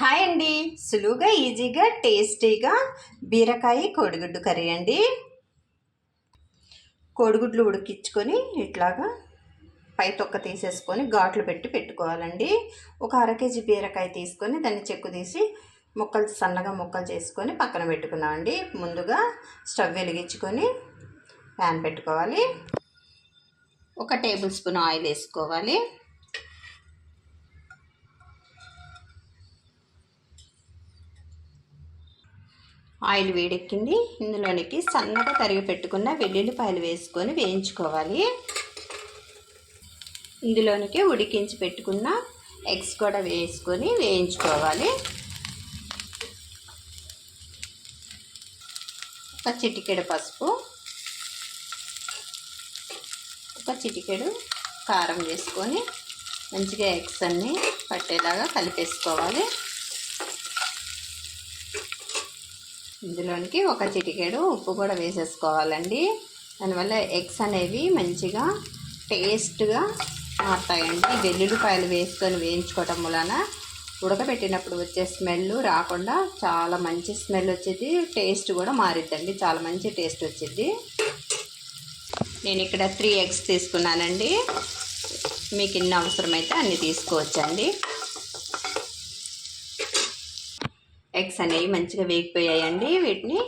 Hi అండి. సులువుగా ఈజీగా టేస్టీగా బీరకాయ కోడిగుడ్డు కర్రీ అండి. కోడిగుడ్లు ఉడికించుకొని ఇట్లాగా పై తొక్క తీసేసుకొని ఘాట్లు పెట్టి పెట్టుకోవాలండి. ఒక అర కేజీ బీరకాయ తీసుకొని దాన్ని చెక్కు తీసి ముక్కలు సన్నగా ముక్కలు చేసుకొని పక్కన పెట్టుకున్నామండి ముందుగా స్టవ్ వెలిగించుకొని ప్యాన్ పెట్టుకోవాలి. ఒక టేబుల్ స్పూన్ ఆయిల్ వేసుకోవాలి. ఆయిల్ వేడెక్కింది. ఇందులోనికి సన్నగా తరిగి పెట్టుకున్న వెల్లుల్లిపాయలు వేసుకొని వేయించుకోవాలి. ఇందులోనికి ఉడికించి పెట్టుకున్న ఎగ్స్ కూడా వేసుకొని వేయించుకోవాలి. ఒక చిటికెడు పసుపు ఒక చిటికెడు కారం వేసుకొని మంచిగా ఎగ్స్ అన్నీ పట్టేలాగా కలిపేసుకోవాలి. ఇందులోనికి ఒక చిటికెడు ఉప్పు కూడా వేసేసుకోవాలండి. దానివల్ల ఎగ్స్ అనేవి మంచిగా టేస్ట్గా మారుతాయండి. వెల్లుల్లిపాయలు వేసుకొని వేయించుకోవటం వలన ఉడకబెట్టినప్పుడు వచ్చే స్మెల్ రాకుండా చాలా మంచి స్మెల్ వచ్చేది టేస్ట్ కూడా మారిద్దండి. చాలా మంచి టేస్ట్ వచ్చింది. నేను ఇక్కడ త్రీ ఎగ్స్ తీసుకున్నానండి. మీకు ఇన్ని అవసరమైతే అన్ని తీసుకోవచ్చండి. ఎగ్స్ అనేవి మంచిగా వేగిపోయాయండి. వీటిని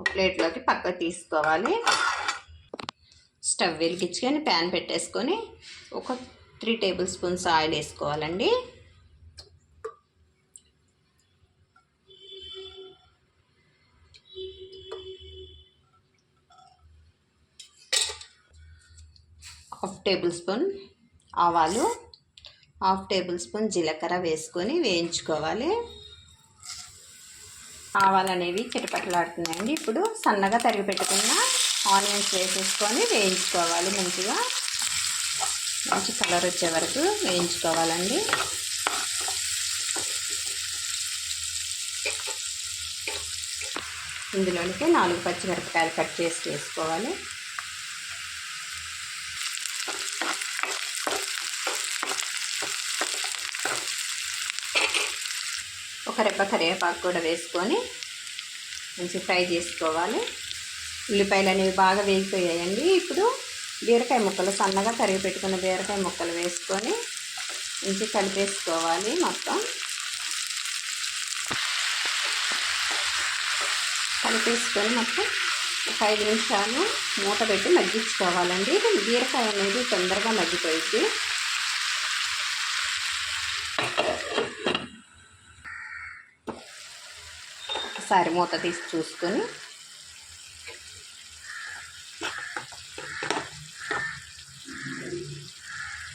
ఒక ప్లేట్లోకి పక్కకు తీసుకోవాలి. స్టవ్ వెలిగించుకొని ప్యాన్ పెట్టేసుకొని ఒక త్రీ టేబుల్ స్పూన్స్ ఆయిల్ వేసుకోవాలండి. హాఫ్ టేబుల్ స్పూన్ ఆవాలు హాఫ్ టేబుల్ స్పూన్ జీలకర్ర వేసుకొని వేయించుకోవాలి. ఆవాలు అనేవి చిటపటలాడుతున్నాయండి. ఇప్పుడు సన్నగా తరిగి పెట్టుకున్న ఆనియన్స్ వేసేసుకొని వేయించుకోవాలి మంచిగా. మంచి కలర్ వచ్చే వరకు వేయించుకోవాలండి. ఇందులోనికి నాలుగు పచ్చిమిరపకాయలు కట్ చేసి వేసుకోవాలి. ఒక రెప్ప కరివేపాకు కూడా వేసుకొని మంచి ఫ్రై చేసుకోవాలి. ఉల్లిపాయలు అనేవి బాగా వేగిపోయాయండి. ఇప్పుడు బీరకాయ ముక్కలు సన్నగా తరిగి పెట్టుకున్న బీరకాయ ముక్కలు వేసుకొని మంచి కలిపేసుకోవాలి మొత్తం. కలిపేసుకొని మొత్తం ఒక ఐదు నిమిషాలు మూత పెట్టి మగ్గించుకోవాలండి. బీరకాయ అనేది తొందరగా మగ్గిపోయింది. ఒకసారి మూత తీసి చూసుకొని.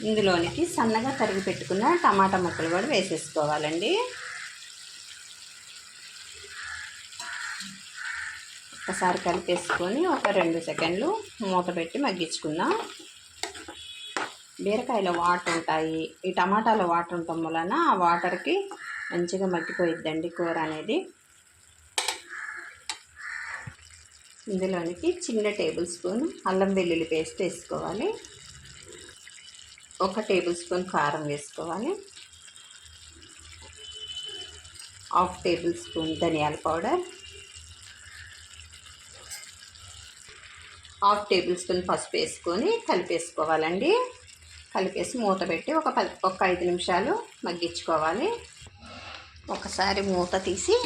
ఇందులోనికి సన్నగా తరిగి పెట్టుకున్న టమాటా ముక్కలు కూడా వేసేసుకోవాలండి. ఒకసారి కలిపేసుకొని ఒక రెండు సెకండ్లు మూత పెట్టి మగ్గించుకుందాం. బీరకాయలో వాటర్ ఉంటాయి. ఈ టమాటాలో వాటర్ ఉండటం వలన ఆ వాటర్కి మంచిగా మగ్గిపోయిద్దండి కూర అనేది. ఇందులోనికి చిన్న టేబుల్ స్పూన్ అల్లం వెల్లుల్లి పేస్ట్ వేసుకోవాలి. ఒక టేబుల్ స్పూన్ కారం వేసుకోవాలి. హాఫ్ టేబుల్ స్పూన్ ధనియాల పౌడర్. హాఫ్ టేబుల్ స్పూన్ పసుపు వేసుకొని కలిపేసుకోవాలండి. కలిపేసి మూత పెట్టి ఒక పది ఒక ఐదు నిమిషాలు మగ్గించుకోవాలి. ఒకసారి మూత తీసి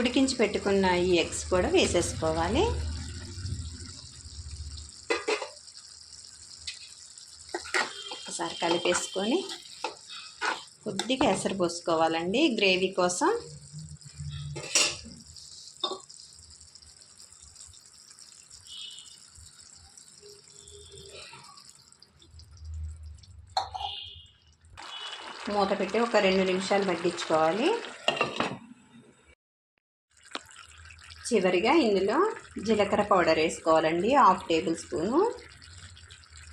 ఉడికించి పెట్టుకున్న ఈ ఎగ్స్ కూడా వేసేసుకోవాలి. ఒకసారి కలిపేసుకొని కొద్దిగా ఎసరు పోసుకోవాలండి గ్రేవీ కోసం. మూత పెట్టి ఒక రెండు నిమిషాలు పట్టించుకోవాలి చివరిగా ఇందులో జీలకర్ర పౌడర్ వేసుకోవాలండి. Half tablespoon.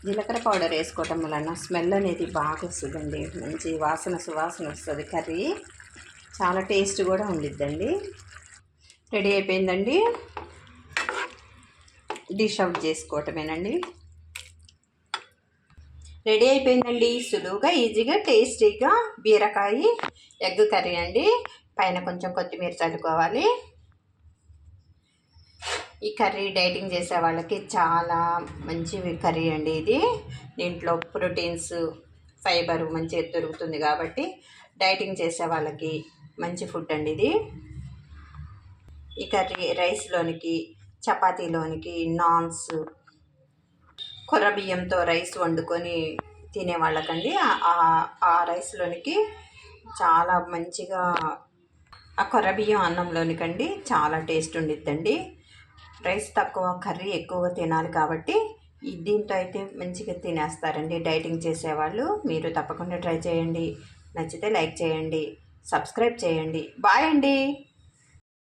జీలకర్ర పౌడర్ వేసుకోవటం వలన స్మెల్ అనేది బాగా వస్తుందండి. మంచి వాసన సువాసన వస్తుంది కర్రీ. చాలా టేస్ట్ కూడా ఉండిద్దండి. రెడీ అయిపోయిందండి. Dish out చేసుకోవటమేనండి. రెడీ అయిపోయిందండి. సులువుగా ఈజీగా టేస్టీగా బీరకాయ ఎగ్ కర్రీ అండి. పైన కొంచెం కొత్తిమీర చల్లుకోవాలి. ఈ కర్రీ డైటింగ్ చేసే వాళ్ళకి చాలా మంచి కర్రీ అండి ఇది. దీంట్లో ప్రోటీన్స్ ఫైబర్ మంచిగా దొరుకుతుంది కాబట్టి డైటింగ్ చేసే వాళ్ళకి మంచి ఫుడ్ అండి ఇది. ఈ కర్రీ రైస్లోనికి చపాతీలోనికి నాన్స్ కొర్ర బియ్యంతో రైస్ వండుకొని తినే వాళ్ళకండి. ఆ- రైస్లోనికి చాలా మంచిగా ఆ కొర్ర బియ్యం అన్నంలోనికండి చాలా టేస్ట్ ఉండిద్దండి. రైస్ తక్కువ కర్రీ ఎక్కువ తినాలి కాబట్టి దీంతో అయితే మంచిగా తినేస్తారండి డైటింగ్ చేసేవాళ్ళు. మీరు తప్పకుండా ట్రై చేయండి. నచ్చితే లైక్ చేయండి. సబ్స్క్రైబ్ చేయండి. బాయ్ అండి.